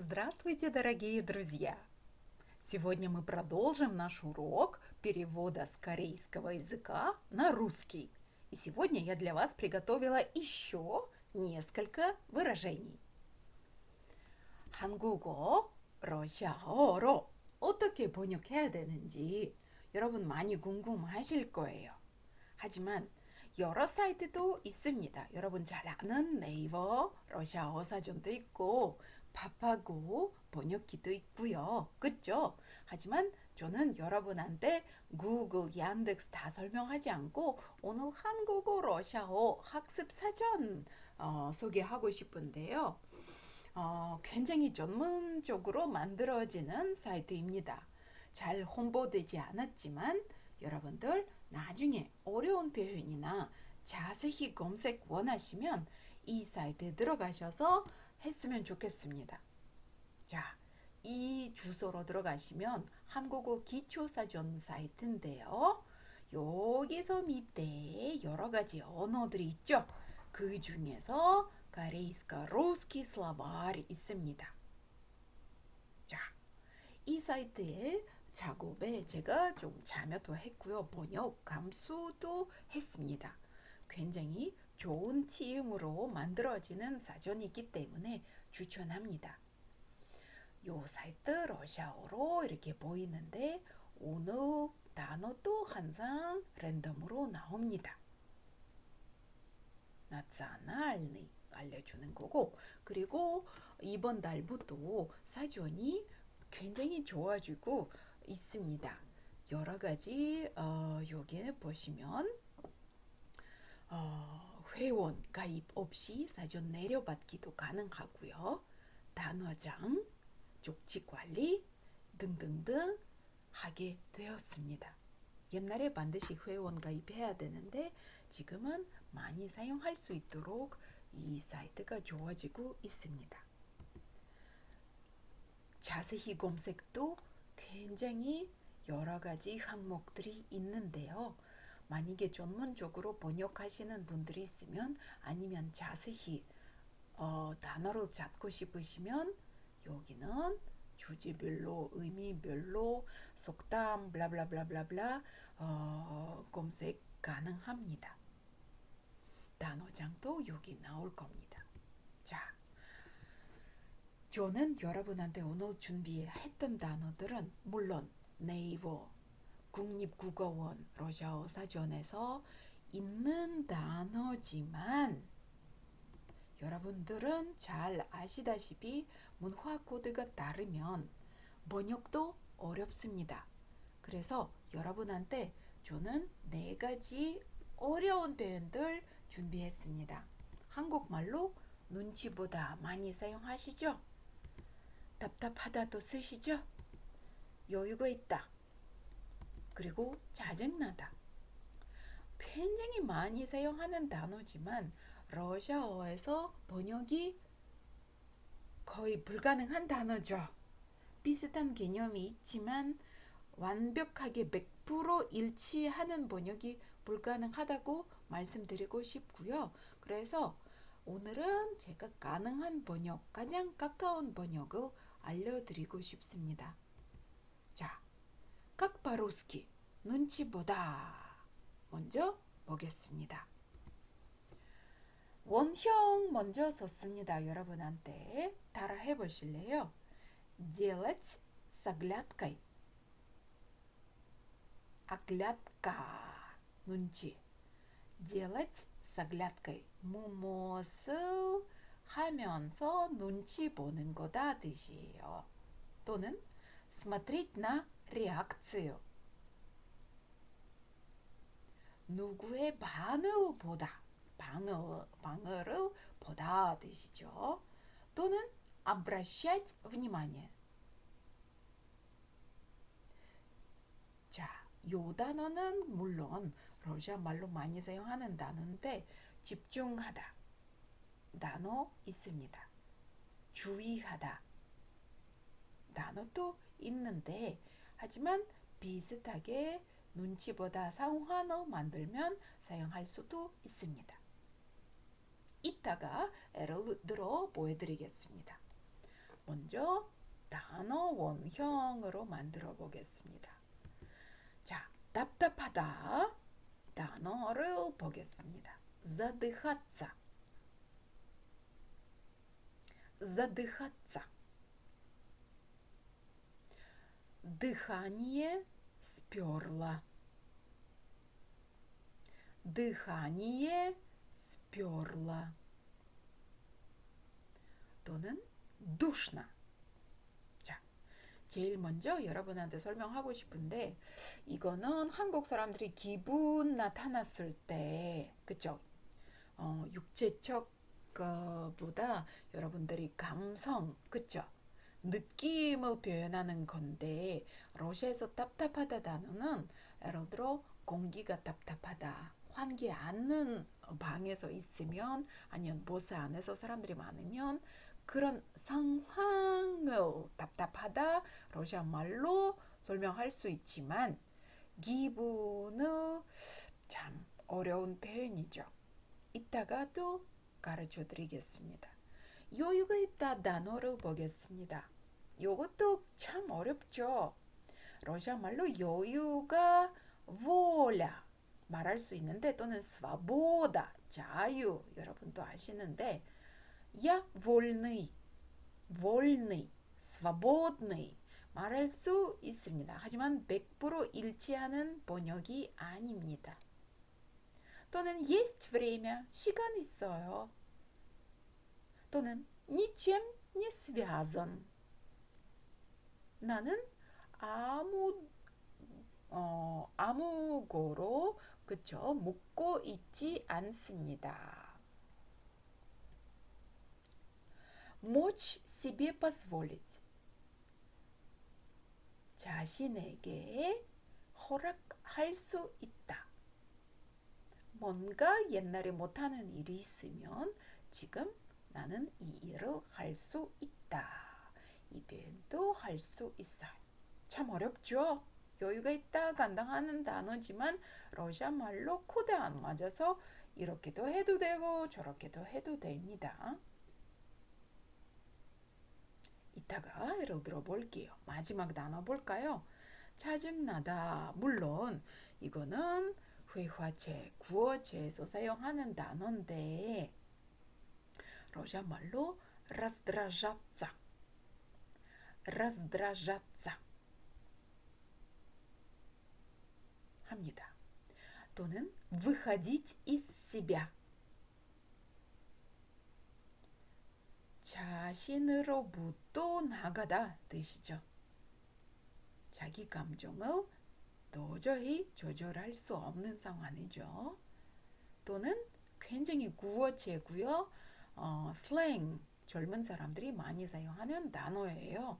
Здравствуйте, дорогие друзья! Сегодня мы продолжим наш урок перевода с корейского языка на русский. И сегодня я для вас приготовила еще несколько выражений. 한국어, 러시아어로 어떻게 번역해야 되는지 여러분 많이 궁금하실 거예요. 하지만 여러 사이트도 있습니다. 여러분 잘 아는 네이버 러시아어 사전도 있고 밥하고 번역기도 있고요. 그죠? 하지만 저는 여러분한테 구글, 얀덱스 다 설명하지 않고 오늘 한국어, 러시아어 학습 사전 어, 소개하고 싶은데요. 어, 굉장히 전문적으로 만들어지는 사이트입니다. 잘 홍보되지 않았지만 여러분들 나중에 어려운 표현이나 자세히 검색 원하시면 이 사이트에 들어가셔서 했으면 좋겠습니다. 자, 이 주소로 들어가시면 한국어 기초사전 사이트인데요. 여기서 밑에 여러 가지 언어들이 있죠. 그 중에서 корейско русский словарь 있습니다. 자, 이 사이트에 작업에 제가 좀 참여도 했고요. 번역, 감수도 했습니다. 굉장히 좋은 튀김으로 만들어지는 사전이기 때문에 추천합니다. 요 사이트 러시아어로 이렇게 보이는데 오늘 단어도 항상 랜덤으로 나옵니다. 나짜날니 알려주는 거고 그리고 이번 달부터 사전이 굉장히 좋아지고 있습니다. 여러 가지 어, 여기에 보시면 어, 회원 가입 없이 사전 내려받기도 가능하고요. 단어장, 족지 관리 등등등 하게 되었습니다. 옛날에 반드시 회원 가입해야 되는데 지금은 많이 사용할 수 있도록 이 사이트가 좋아지고 있습니다. 자세히 검색도 굉장히 여러 가지 항목들이 있는데요. 만약에 전문적으로 번역하시는 분들이 있으면 아니면 자세히 어, 단어를 찾고 싶으시면 여기는 주제별로 의미별로 속담 블라블라블라블라 어, 검색 가능합니다. 단어장도 여기 나올 겁니다. 자, 저는 여러분한테 오늘 준비했던 단어들은 물론 네이버 국립국어원 러시아어 사전에서 있는 단어지만 여러분들은 잘 아시다시피 문화 코드가 다르면 번역도 어렵습니다. 그래서 여러분한테 저는 네 가지 어려운 표현들 준비했습니다. 한국말로 눈치보다 많이 사용하시죠? 답답하다도 쓰시죠? 여유가 있다. 그리고 짜증나다. 굉장히 많이 사용하는 단어지만 러시아어에서 번역이 거의 불가능한 단어죠. 비슷한 개념이 있지만 완벽하게 100% 일치하는 번역이 불가능하다고 말씀드리고 싶고요. 그래서 오늘은 제가 가능한 번역, 가장 가까운 번역을 알려드리고 싶습니다. 자, как по-русски 눈치 보다 먼저 보겠습니다. 원형 먼저 썼습니다. 여러분한테 따라 해보실래요? делать с оглядкой. оглядка 눈치. делать с оглядкой. 무엇을 하면서 눈치 보는 거다 뜻이에요. 또는 смотреть на реакцию. 누구의 반응을 보다. 방어, 방어를 보다 뜻이죠. 또는 обращать внимание. 자, 요 단어는 물론 러시아 말로 많이 사용하는 단어인데 집중하다 단어 있습니다. 주의하다 단어도 있는데 하지만 비슷하게 눈치보다 상황어 만들면 사용할 수도 있습니다. 이따가 예를 들어 보여드리겠습니다. 먼저 단어 원형으로 만들어 보겠습니다. 자, 답답하다. 단어를 보겠습니다. задыхаться. задыхаться. Дыхание сперло. Дыхание сперло. 또는 душно. 자, 제일 먼저 여러분한테 설명하고 싶은데 이거는 한국 사람들이 기분 나타났을 때 그쵸? 어, 육체적 거보다 여러분들이 감성 그쵸? 느낌을 표현하는 건데 러시아에서 답답하다 단어는 예를 들어 공기가 답답하다 환기 않는 방에서 있으면 아니면 버스 안에서 사람들이 많으면 그런 상황을 답답하다 러시아 말로 설명할 수 있지만 기분은 참 어려운 표현이죠. 이따가 또 가르쳐 드리겠습니다. 여유가 있다 단어를 보겠습니다. 이것도 참 어렵죠. 러시아 말로 여유가 voля 말할 수 있는데 또는 свобода 자유 여러분도 아시는데 я вольный вольный свободный 말할 수 있습니다. 하지만 100% 일치하는 번역이 아닙니다. 또는 есть время 시간 있어요. 또는 ничем не связан 나는 아무 어, 아무거로 그쵸 묶고 있지 않습니다. мочь себе позволить 자신에게 허락할 수 있다. 뭔가 옛날에 못하는 일이 있으면 지금 나는 이 일을 할 수 있다. 이벤도 할 수 있어요. 참 어렵죠? 여유가 있다 간당하는 단어지만 러시아 말로 코드 안 맞아서 이렇게도 해도 되고 저렇게도 해도 됩니다. 이따가 예를 들어 볼게요. 마지막 단어 볼까요? 짜증나다. 물론 이거는 회화체, 구어체에서 사용하는 단어인데 러시아 말로 라스드라자짜 раздражаться. 합니다. 또는 выходить из себя. 자신으로부터 나가다 뜻이죠. 자기 감정을 도저히 조절할 수 없는 상황이죠. 또는 굉장히 구어체고요. 어, 슬랭 젊은 사람들이 많이 사용하는 단어예요.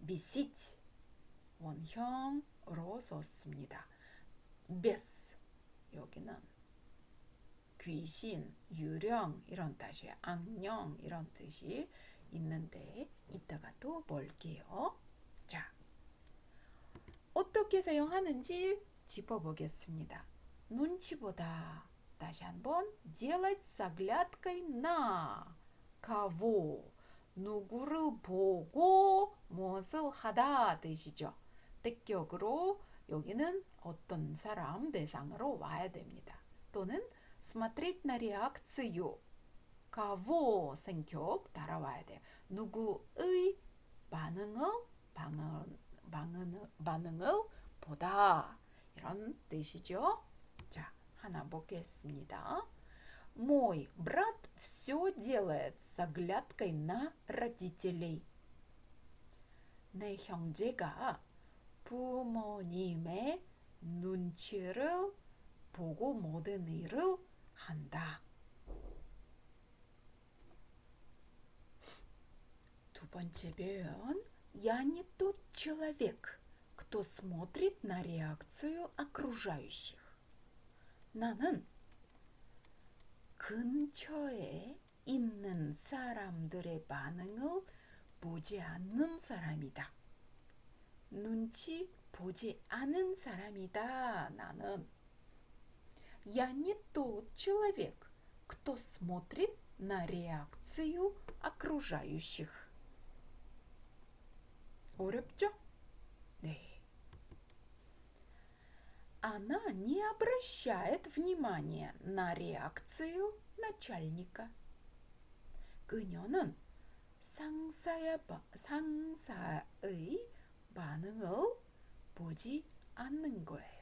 미시치 원형으로 썼습니다. 베스 여기는 귀신, 유령 이런 뜻이 악령 이런 뜻이 있는데 이따가 또 볼게요. 자, 어떻게 사용하는지 짚어보겠습니다. 눈치보다 다시 한번 делать с оглядкой на кого 누구를 보고 무엇을 하다 뜻이죠. 뜻격으로 여기는 어떤 사람 대상으로 와야 됩니다. 또는 смотреть на реакцию кого 성격 따라와야 돼요. 누구의 반응을 반응, 반응, 반응을 보다 이런 뜻이죠. 자, 하나 보겠습니다. Мой брат все делает с оглядкой на родителей. 내 형제가 부모님의 눈치를 보고 모든 일을 한다. 두 번째 표현. Я не тот человек, кто смотрит на реакцию окружающих. 나는 근처에 있는 사람들의 반응을 보지 않는 사람이다. 눈치 보지 않은 사람이다. 나는 Я не тот человек, кто смотрит на реакцию окружающих. 어렵죠? Она не обращает внимания на реакцию начальника. 그녀는 상사의, 상사의 반응을 보지 않는 거예요.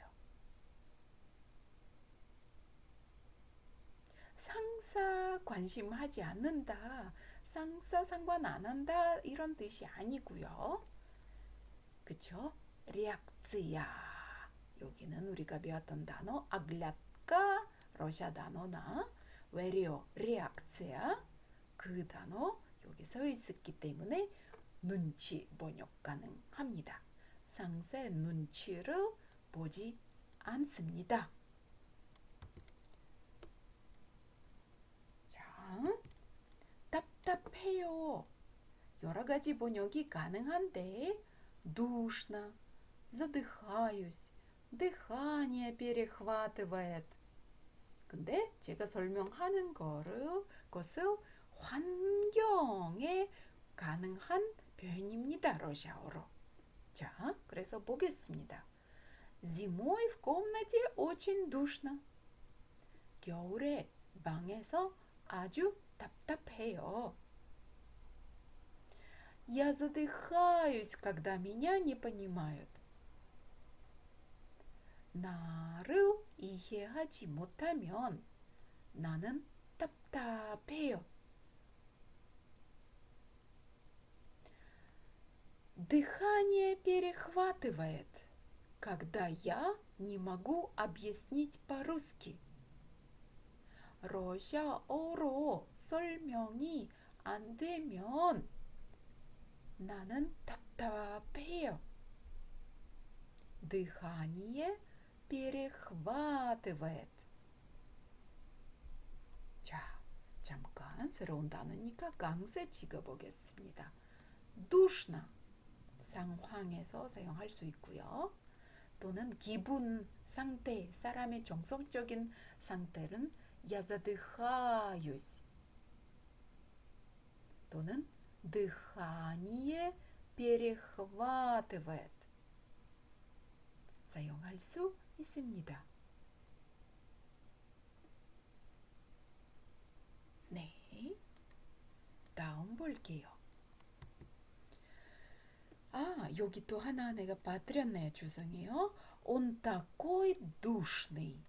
상사 관심하지 않는다. 상사 상관 안 한다. 이런 뜻이 아니고요. 그쵸? 리악츠야. 여기는 우리가 배웠던 단어 아글랏가 러시아 단어나 외래어 리악츠야. 그 단어 여기 서 있었기 때문에 눈치 번역 가능합니다. 상세 눈치를 보지 않습니다. 자, 답답해요. 여러 가지 번역이 가능한데 душно, задыхаюсь, дыхание перехватывает. 근데 제가 설명하는 거를 것을 환경에 가능한 표현입니다. 러시아어로. 자, 그래서 보겠습니다. Зимой в комнате очень душно. 겨울에 방에서 아주 답답해요. Я задыхаюсь, когда меня не понимают. 나를 이해하지 못하면 나는 답답해요. Дыхание перехватывает, когда я не могу объяснить по-русски. 러시아어로 설명이 안 되면 나는 답답해요. Дыхание перехватывает. 자, 잠깐 새로운 단어니까 강세 찍어보겠습니다. душно 상황에서 사용할 수 있고요. 또는 기분, 상태, 사람의 정성적인 상태는 я задыхаюсь 또는 дыхание перехватывает 사용할 수 있습니다. 네. 다음 볼게요. 아, 여기 또 하나 내가 빠뜨렸네요. 주성이요. Он такой душный.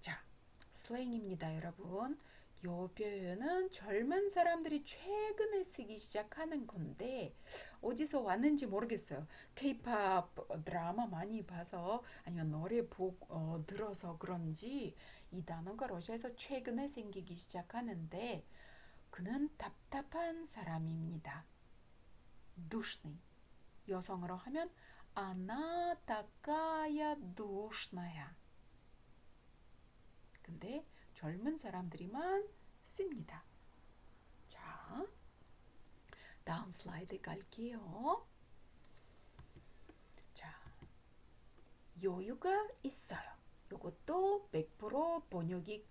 자, 슬랭입니다, 여러분. 요 표현은 젊은 사람들이 최근에 쓰기 시작하는 건데 어디서 왔는지 모르겠어요. 케이팝 드라마 많이 봐서 아니면 노래 보, 어, 들어서 그런지 이 단어가 러시아에서 최근에 생기기 시작하는데 그는 답답한 사람입니다. душный. 여성으로 하면 она такая душная. 근데 젊은 사람들이만 씁니다. 자, 다음 슬라이드 갈게요. 자, 여유가 있어요. 이것도 100% 번역이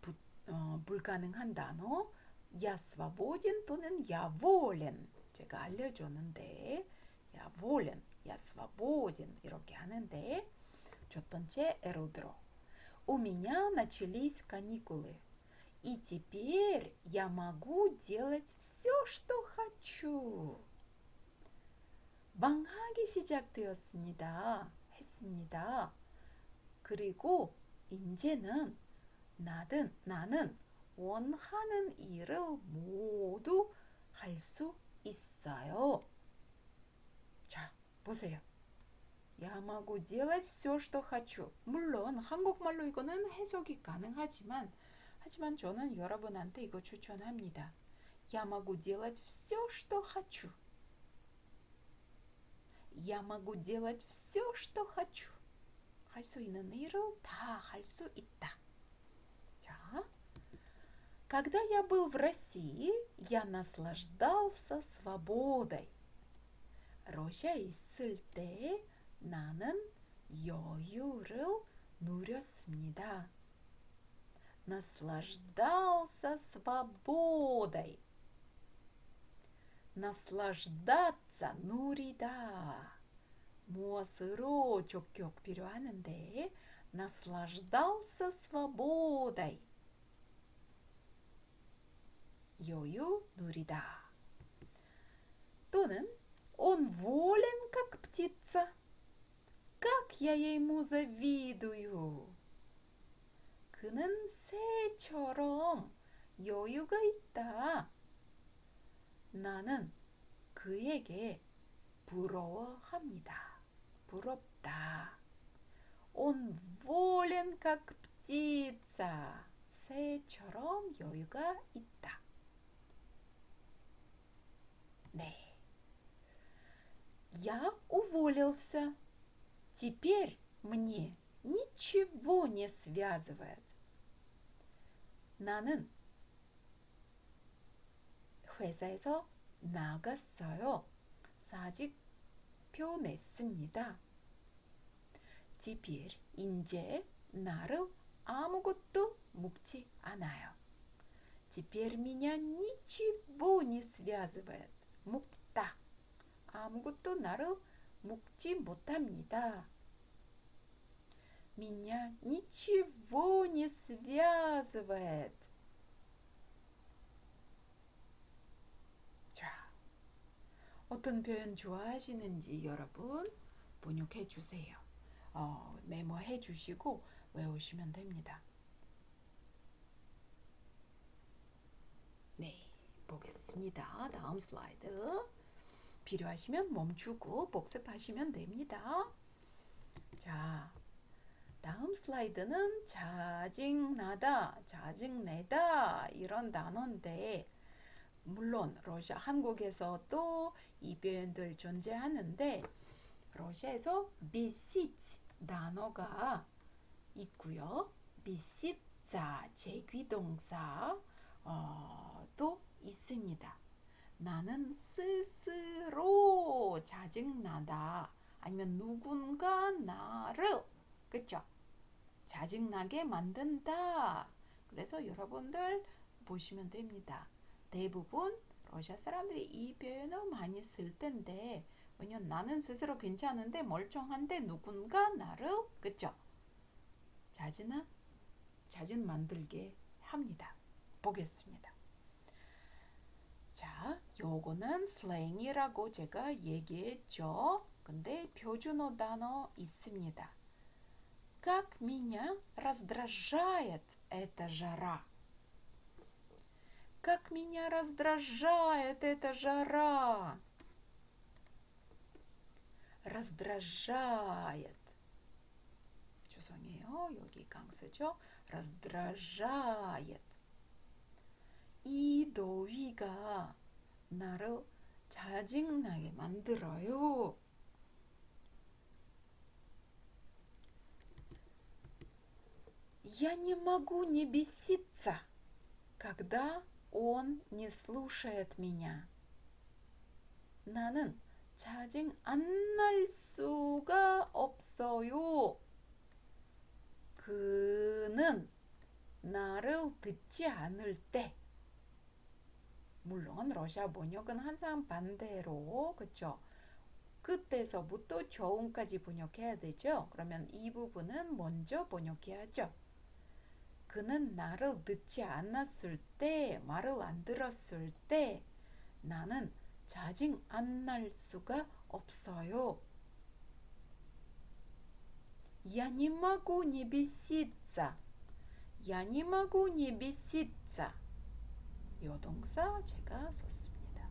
부, 어, 불가능한 단어. Я свободен 또는 я волен. 제가 알려줬는데 я волен, я свободен 이렇게 하는데 첫 번째 예를 들어 У меня начались каникулы. И теперь я могу делать все, что хочу. 방학이 시작되었습니다. 했습니다. 그리고 이제는 나는 나는 원하는 일을 모두 할 수 있어요. 자, 보세요. Я могу делать все, что хочу. 물론 한국말로 이거는 해석이 가능하지만 하지만 저는 여러분한테 이거 추천합니다. Я могу делать все, что хочу. Я могу делать все, что хочу. 할 수 있는 일을 다 할 수 있다. 자, когда я был в России, я наслаждался свободой. 러시아 있을 때 나는 여유를 누렸습니다. наслаждался свободой. наслаждаться 누리다. 무엇으로 적격 필요하는데 наслаждался свободой. йою нурида. 또는 он волен как птица. Как я ему завидую. 그는 새처럼 여유가 있다. 나는 그에게 부러워합니다. 부럽다. Он волен, как птица. 새처럼 여유가 있다. 네. Я уволился. Теперь мне ничего не связывает. 나는 회사에서 나갔어요. 사직표 냈습니다. Теперь 이제 나를 아무것도 묻지 않아요. Теперь меня ничего не связывает. 묻다. 아무것도 나를 묻지 못합니다. Меня ничего не связывает. 자, 어떤 표현 좋아하시는지 여러분 번역해 주세요. 어, 메모해 주시고 외우시면 됩니다. 네, 보겠습니다. 다음 슬라이드. 필요하시면 멈추고 복습하시면 됩니다. 자, 다음 슬라이드는 짜증나다, 짜증내다 이런 단어인데 물론 러시아 한국에서도 이 표현들 존재하는데 러시아에서 비시트 단어가 있고요. 비시자 제귀동사 어, 또 있습니다. 나는 스스로 짜증나다. 아니면 누군가 나를 그쵸? 짜증나게 만든다. 그래서 여러분들 보시면 됩니다. 대부분 러시아 사람들이 이 표현을 많이 쓸 텐데 왜냐면 나는 스스로 괜찮은데 멀쩡한데 누군가 나를 그쵸? 자진은 자진 만들게 합니다. 보겠습니다. 자, 요거는 슬랭이라고 제가 얘기했죠. 근데 표준어 단어 있습니다. Как меня раздражает эта жара. Как меня раздражает эта жара. раздражает. 죄송해요. 여기 강세죠. раздражает. 이 더위가 나를 짜증나게 만들어요. Я не могу не беситься, когда он не слушает меня. 나는 짜증 안 날 수가 없어요. 그는 나를 듣지 않을 때 물론 러시아 번역은 항상 반대로 그쵸 그때서부터 저음까지 번역해야 되죠. 그러면 이 부분은 먼저 번역해야죠. 그는 나를 듣지 않았을 때, 말을 안 들었을 때 나는 짜증 안 날 수가 없어요. Я не могу не беситься. Я не могу не беситься. 요 동사 제가 썼습니다.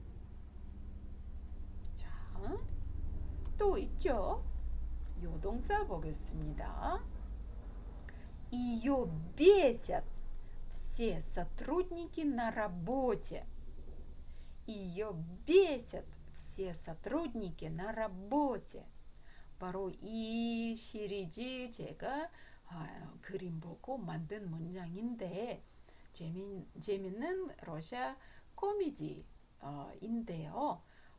자, 또 있죠? 요 동사 보겠습니다. Ее бесят все сотрудники на работе. Ее бесят все сотрудники на работе. 바로 이 시리즈 제가 아, 그림 보고 만든 문장인데 재미, 재밌는 러시아 코미디인데요.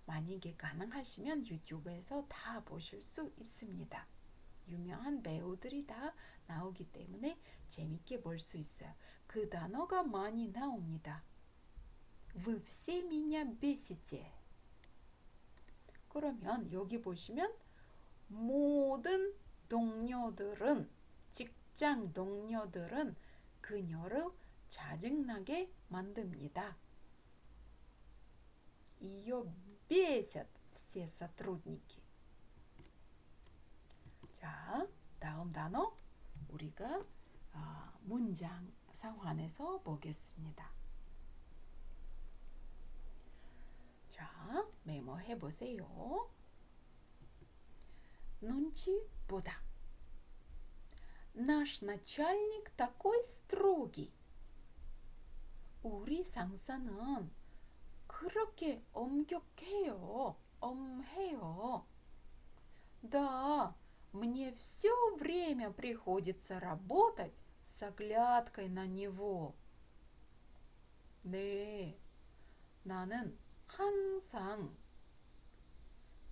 만약에 가능하시면 유튜브에서 다 보실 수 있습니다. 유명한 배우들이 다 나오기 때문에 재밌게 볼 수 있어요. 그 단어가 많이 나옵니다. Вы все меня бесите. 그러면 여기 보시면 모든 동료들은 직장 동료들은 그녀를 짜증나게 만듭니다. Ее бесят все сотрудники. 자, 다음 단어 우리가 어, 문장 상환해서 보겠습니다. 자, 메모해 보세요. 눈치 보다. Наш начальник такой строгий. 우리 상사는 그렇게 엄격해요. 엄해요. Да, мне все время приходится работать с оглядкой на него. 네, 나는 항상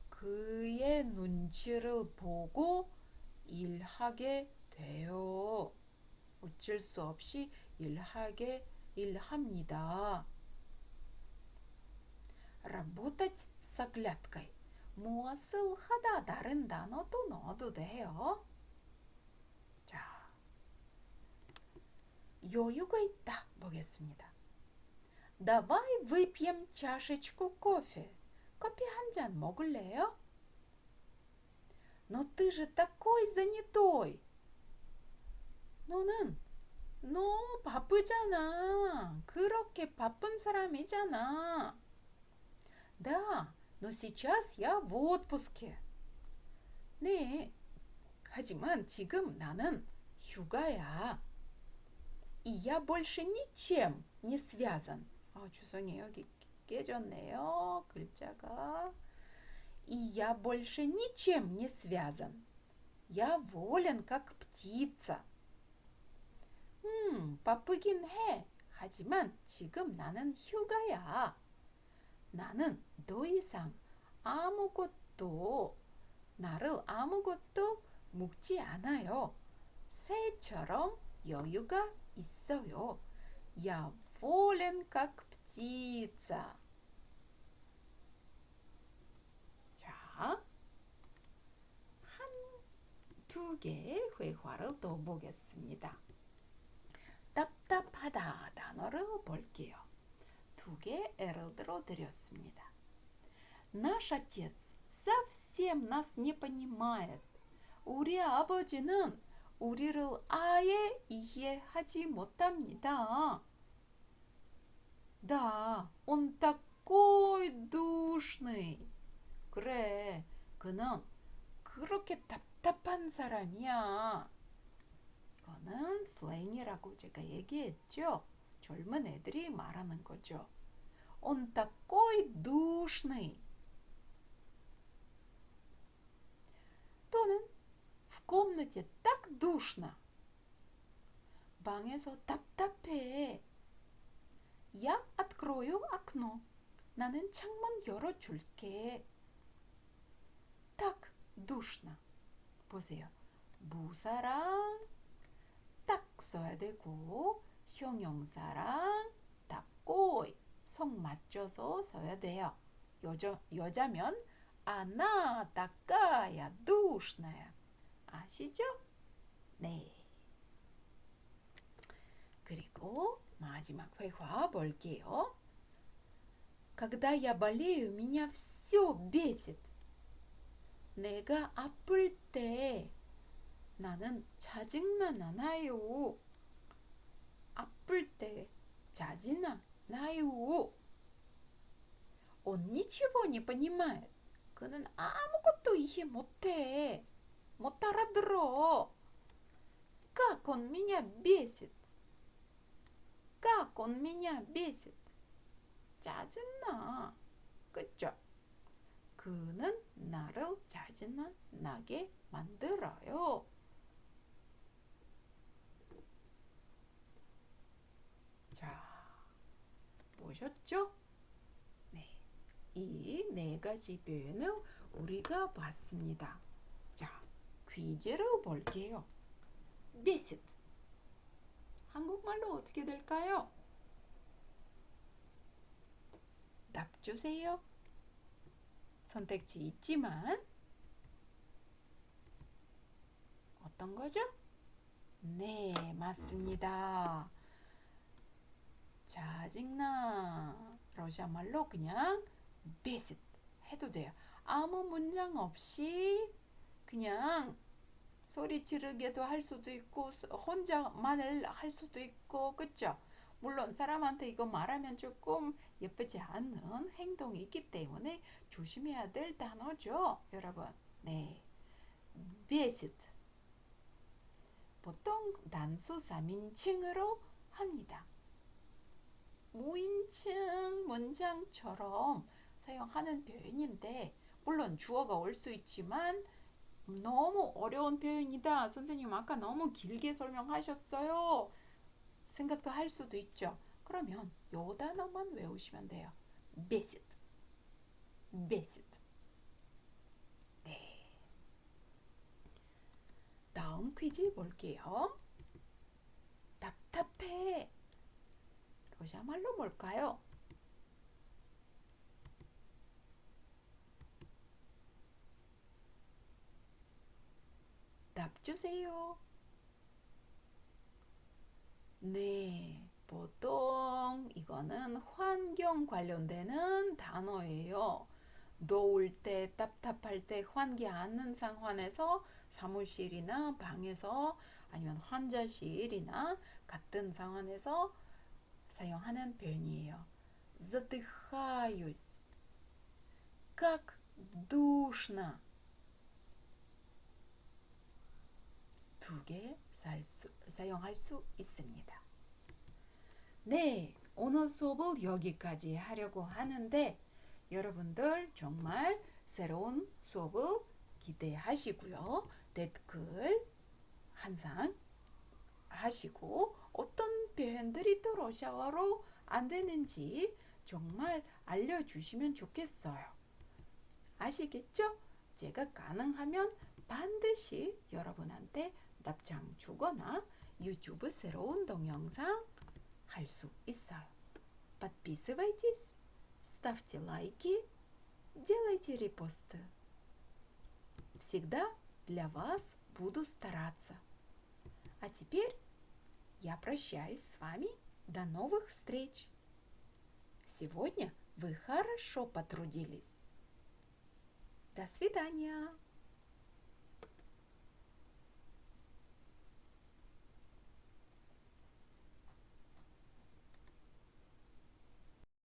그의 눈치를 보고 일하게 돼요. 어쩔 수 없이 일하게 일합니다. Работать с оглядкой. 무엇을 하다 다른 단어도 넣어도 돼요. 자, 여유가 있다 보겠습니다. Давай выпьем чашечку кофе. 커피 한 잔 먹을래요? Но ты же такой занятой. 너는 너무 바쁘잖아. 그렇게 바쁜 사람이잖아. Да, но сейчас я в отпуске. 네. 하지만 지금 나는 휴가야. И я больше ничем не связан. 아, 죄송해요. 여기 깨졌네요. 글자가. И я больше ничем не связан. Я волен, как птица. 음, 바쁘긴 해. 하지만 지금 나는 휴가야. 나는 더 이상 아무것도 나를 아무것도 묻지 않아요. 새처럼 여유가 있어요. Я волен, как птица. 자, 한 두 개의 회화를 또 보겠습니다. 답답하다 단어를 볼게요. 두 개 예를 들어 드렸습니다. Наш отец совсем нас не понимает. 우리 아버지는 우리를 아예 이해하지 못합니다. Да, он такой душный. 그래, 그는 그렇게 답답한 사람이야. 이거는 슬랭이라고 제가 얘기했죠. 젊은 애들이 말하는 거죠. Он такой душный. 또는 в комнате так душно. 방에서 답답해. Я открою окно. 나는 창문 열어줄게. так душно. 보세요. 부사랑 딱 써야 되고 형용사랑 닦고 성 맞춰서 써야 돼요. 여자, 여자면 она такая душная. 아시죠? 네. 그리고 마지막 회화 볼게요. Когда я болею, меня все бесит. 내가 아플 때 나는 짜증나 나요. 아플 때 짜증나 나요. Он ничего не понимает. 그는 아무것도 이해 못해. 못 알아들어. Как он меня бесит. Как он меня бесит. 짜증나. 그죠? 그는 나를 짜증나 나게 만들어요. 자, 보셨죠? 네. 이 네 가지 표현을 우리가 봤습니다. 자, 퀴즈를 볼게요. basic. 한국말로 어떻게 될까요? 답 주세요. 선택지 있지만 어떤 거죠? 네, 맞습니다. 짜증나. 러시아 말로 그냥 besit 해도 돼요. 아무 문장 없이 그냥 소리 지르게도 할 수도 있고 혼자만을 할 수도 있고 그죠? 물론 사람한테 이거 말하면 조금 예쁘지 않은 행동이 있기 때문에 조심해야 될 단어죠, 여러분. 네, besit 보통 단수 3인칭으로 합니다. 무인칭 문장처럼 사용하는 표현인데 물론 주어가 올 수 있지만 너무 어려운 표현이다. 선생님 아까 너무 길게 설명하셨어요. 생각도 할 수도 있죠. 그러면 요 단어만 외우시면 돼요. besit. besit. 네. 다음 퀴즈 볼게요. 답답해. 러시아 말로 뭘까요? 답 주세요. 네, 보통 이거는 환경 관련되는 단어예요. 더울 때, 답답할 때 환기 않는 상황에서 사무실이나 방에서 아니면 환자실이나 같은 상황에서 사용하는 표현이에요. Задыхаюсь. Как душно. 두개 사용할 수 있습니다. 네, 오늘 수업을 여기까지 하려고 하는데 여러분들 정말 새로운 수업을 기대하시고요. 댓글 항상 하시고 어떤 표현들이 또 러시아어로 안 되는지 정말 알려주시면 좋겠어요. 아시겠죠? 제가 가능하면 반드시 여러분한테 답장 주거나 유튜브 새로운 동영상 할 수 있어요. Подписывайтесь, ставьте лайки, делайте репосты. Всегда для вас буду стараться. А теперь я прощаюсь с вами. До новых встреч! Сегодня вы хорошо потрудились. До свидания!